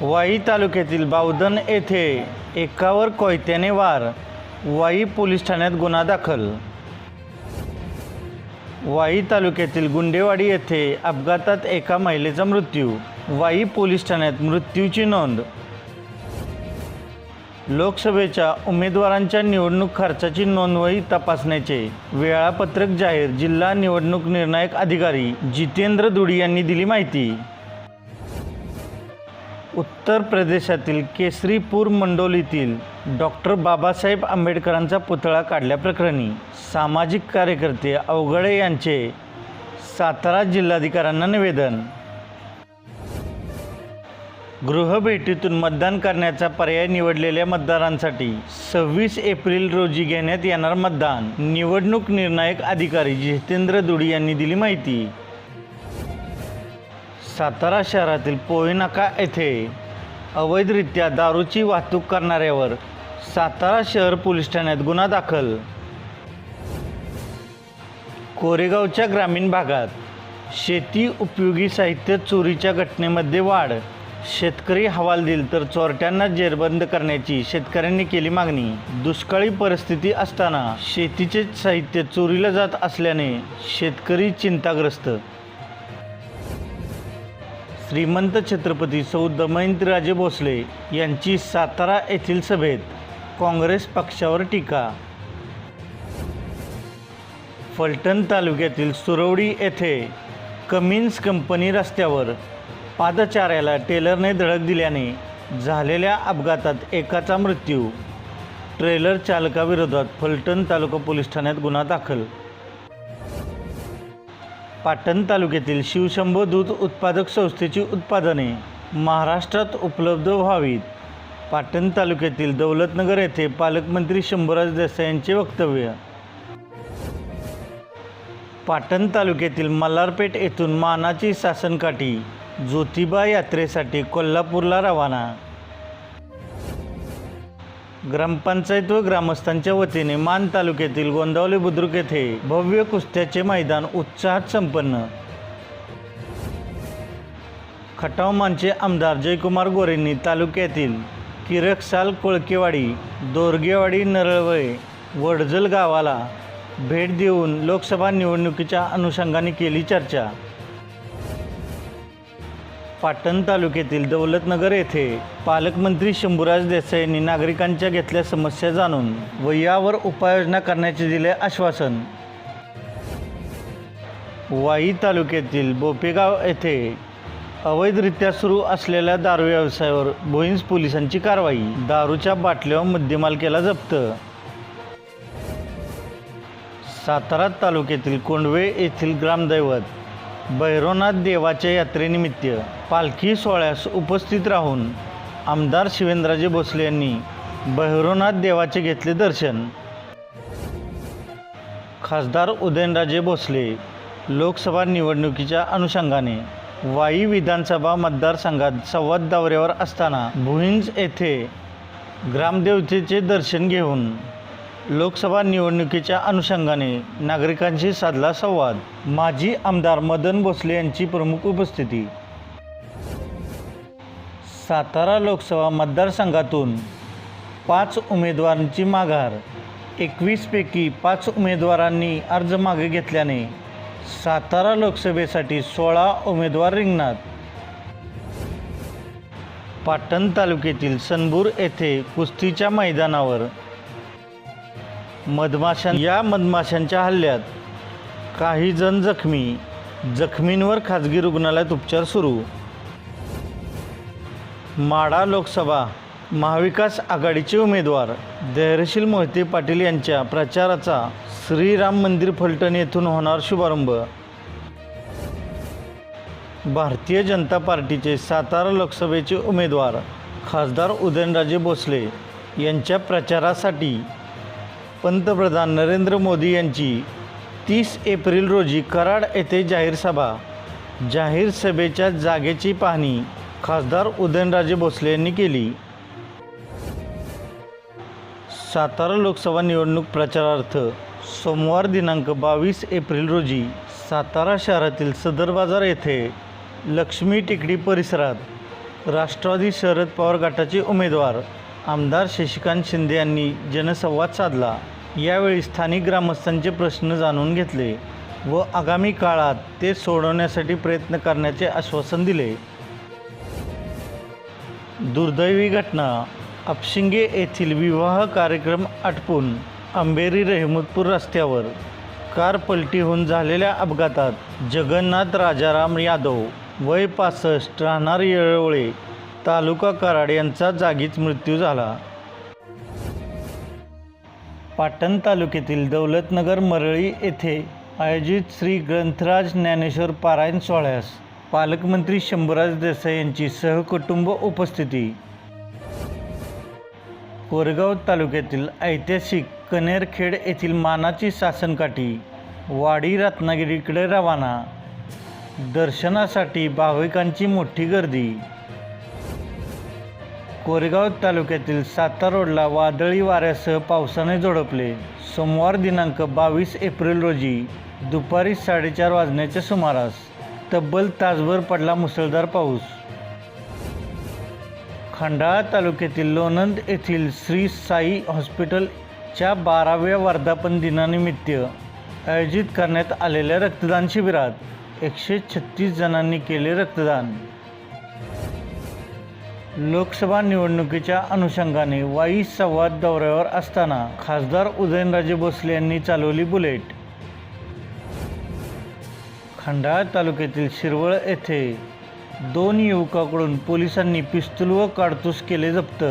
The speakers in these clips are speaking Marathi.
वाई तालुक्यातील बावधन येथे एकावर कोयत्याने वार वाई पोलीस ठाण्यात गुन्हा दाखल. वाई तालुक्यातील गुंडेवाडी येथे अपघातात एका महिलेचा मृत्यू वाई पोलीस ठाण्यात मृत्यूची नोंद. लोकसभेच्या उमेदवारांच्या निवडणूक खर्चाची नोंदवही तपासण्याचे वेळापत्रक जाहीर जिल्हा निवडणूक निर्णायक अधिकारी जितेंद्र दुडी यांनी दिली माहिती. उत्तर प्रदेशातील केसरीपूर मंडोलीतील डॉक्टर बाबासाहेब आंबेडकरांचा पुतळा काढल्याप्रकरणी सामाजिक कार्यकर्ते अवघडे यांचे सातारा जिल्हाधिकाऱ्यांना निवेदन. गृहभेटीतून मतदान करण्याचा पर्याय निवडलेल्या मतदारांसाठी सव्वीस एप्रिल रोजी घेण्यात येणार मतदान. निवडणूक निर्णायक अधिकारी जितेंद्र दुडी यांनी दिली माहिती. सातारा शहरातील पोयनाका येथे अवैधरित्या दारूची वाहतूक करणाऱ्यावर सातारा शहर पोलीस ठाण्यात गुन्हा दाखल. कोरेगावच्या ग्रामीण भागात शेती उपयोगी साहित्य चोरीच्या घटनेमध्ये वाढ. शेतकरी हवालदिल तर चोरट्यांना जेरबंद करण्याची शेतकऱ्यांनी केली मागणी. दुष्काळी परिस्थिती असताना शेतीचे साहित्य चोरीला जात असल्याने शेतकरी चिंताग्रस्त. श्रीमंत छत्रपती सौ दमयंतीराजे भोसले यांची सातारा येथील सभेत काँग्रेस पक्षावर टीका. फलटण तालुक्यातील सुरवडी येथे कमिन्स कंपनी रस्त्यावर पादचाऱ्याला टेलरने धडक दिल्याने झालेल्या अपघातात एकाचा मृत्यू. ट्रेलर चालकाविरोधात फलटण तालुका पोलीस ठाण्यात गुन्हा दाखल. पाटण तालुक्यातील शिवशंभो दूध उत्पादक संस्थेची उत्पादने महाराष्ट्रात उपलब्ध व्हावीत. पाटण तालुक्यातील दौलतनगर येथे पालकमंत्री शंभूराज देसाई यांचे वक्तव्य. पाटण तालुक्यातील मल्हारपेठ येथून मानाची सासनकाठी ज्योतिबा यात्रेसाठी कोल्हापूरला रवाना. ग्रामपंचायत व ग्रामस्थांच्या वतीने मान तालुक्यातील गोंदावली बुद्रुक येथे भव्य कुस्त्याचे मैदान उत्साहात संपन्न. खटावमानचे आमदार जयकुमार गोरेंनी तालुक्यातील किरकसाल कोळकेवाडी दोरगेवाडी नरळवळे वडजल गावाला भेट देऊन लोकसभा निवडणुकीच्या अनुषंगाने केली चर्चा. पाटण तालुक्यातील दौलतनगर येथे पालकमंत्री शंभूराज देसाई यांनी नागरिकांच्या घेतल्या समस्या जाणून व यावर उपाययोजना करण्याचे दिले आश्वासन. वाई तालुक्यातील बोपेगाव येथे अवैधरित्या सुरू असलेल्या दारू व्यवसायावर भोईंज पोलिसांची कारवाई दारूच्या बाटल्यावर मुद्देमाल केला जप्त. सातारा तालुक्यातील कोंडवे येथील ग्रामदैवत भैरवनाथ देवाच्या यात्रेनिमित्त पालखी सोहळ्यास उपस्थित राहून आमदार शिवेंद्रराजे भोसले यांनी भैरवनाथ देवाचे घेतले दर्शन. खासदार उदयनराजे भोसले लोकसभा निवडणुकीच्या अनुषंगाने वाई विधानसभा मतदारसंघात संवाद दौऱ्यावर असताना भुईंज येथे ग्रामदेवतेचे दर्शन घेऊन लोकसभा निवडणुकीच्या अनुषंगाने नागरिकांशी साधला संवाद. माजी आमदार मदन भोसले यांची प्रमुख उपस्थिती. सातारा लोकसभा मतदारसंघातून पाच उमेदवारांची माघार. एकवीसपैकी पाच उमेदवारांनी अर्ज मागे घेतल्याने सातारा लोकसभेसाठी सोळा उमेदवार रिंगणात. पाटण तालुक्यातील सनबूर येथे कुस्तीच्या मैदानावर मधमाशां या मधमाशांच्या हल्ल्यात काही जण जखमी. जखमींवर खाजगी रुग्णालयात उपचार सुरू. माडा लोकसभा महाविकास आघाडीचे उमेदवार धैर्यशील मोहिते पाटील यांच्या प्रचाराचा श्रीराम मंदिर फलटण येथून होणार शुभारंभ. भारतीय जनता पार्टीचे सातारा लोकसभेचे उमेदवार खासदार उदयनराजे भोसले यांच्या प्रचारासाठी पंतप्रधान नरेंद्र मोदी यांची तीस एप्रिल रोजी कराड येथे जाहीर सभा. जाहीर सभेच्या जागेची पाहणी खासदार उदयनराजे भोसले यांनी केली. सातारा लोकसभा निवडणूक प्रचारार्थ सोमवार दिनांक बावीस एप्रिल रोजी सातारा शहरातील सदर बाजार येथे लक्ष्मी टेकडी परिसरात राष्ट्रवादी शरद पवार गटाचे उमेदवार आमदार शशिकांत शिंदे यांनी जनसंवाद साधला. यावेळी स्थानिक ग्रामस्थांचे प्रश्न जाणून घेतले व आगामी काळात ते सोडवण्यासाठी प्रयत्न करण्याचे आश्वासन दिले. दुर्दैवी घटना अपशिंगे येथील विवाह कार्यक्रम आटपून अंबेरी रेहमतपूर रस्त्यावर कार पलटी होऊन झालेल्या अपघातात जगन्नाथ राजाराम यादव वय पासष्ट राहणार येळवळे तालुका कराड यांचा जागीच मृत्यू झाला. पाटण तालुक्यातील दौलतनगर मरळी येथे आयोजित श्री ग्रंथराज ज्ञानेश्वर पारायण सोहळ्यास पालकमंत्री शंभूराज देसाई यांची सहकुटुंब उपस्थिती. कोरेगाव तालुक्यातील ऐतिहासिक कनेरखेड येथील मानाची सासनकाठी वाडी रत्नागिरीकडे रवाना. दर्शनासाठी भाविकांची मोठी गर्दी. कोरेगाव तालुक्यातील सातारोडला वादळी वाऱ्यासह पावसाने झोडपले. सोमवार दिनांक बावीस एप्रिल रोजी दुपारी साडेचार वाजण्याच्या सुमारास तब्बल तासभर पडला मुसळधार पाऊस. खंडाळा तालुक्यातील लोणंद येथील श्री साई हॉस्पिटलच्या बाराव्या वर्धापन दिनानिमित्त आयोजित करण्यात आलेल्या रक्तदान शिबिरात एकशे छत्तीस जणांनी केले रक्तदान. लोकसभा निवडणुकीच्या अनुषंगाने वाई संवाद दौऱ्यावर असताना खासदार उदयनराजे भोसले यांनी चालवली बुलेट. खंडाळा तालुक्यातील शिरवळ येथे दोन युवकाकडून पोलिसांनी पिस्तूल व काडतूस केले जप्त.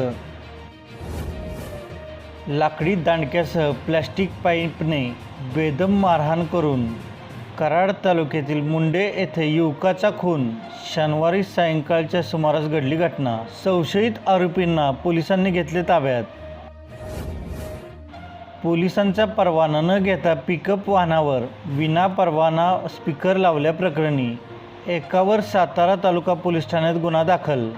लाकडी दांडक्यासह प्लॅस्टिक पाईपने बेदम मारहाण करून कराड तालुक्यातील मुंडे येथे युवकाचा खून. शनिवारी सायंकाळच्या सुमारास घडली घटना. संशयित आरोपींना पोलिसांनी घेतले ताब्यात. पोलिसांचा परवाना न घेता पिकअप वाहनावर विना परवाना स्पीकर लावल्याप्रकरणी एकावर सातारा तालुका पोलीस ठाण्यात गुन्हा दाखल.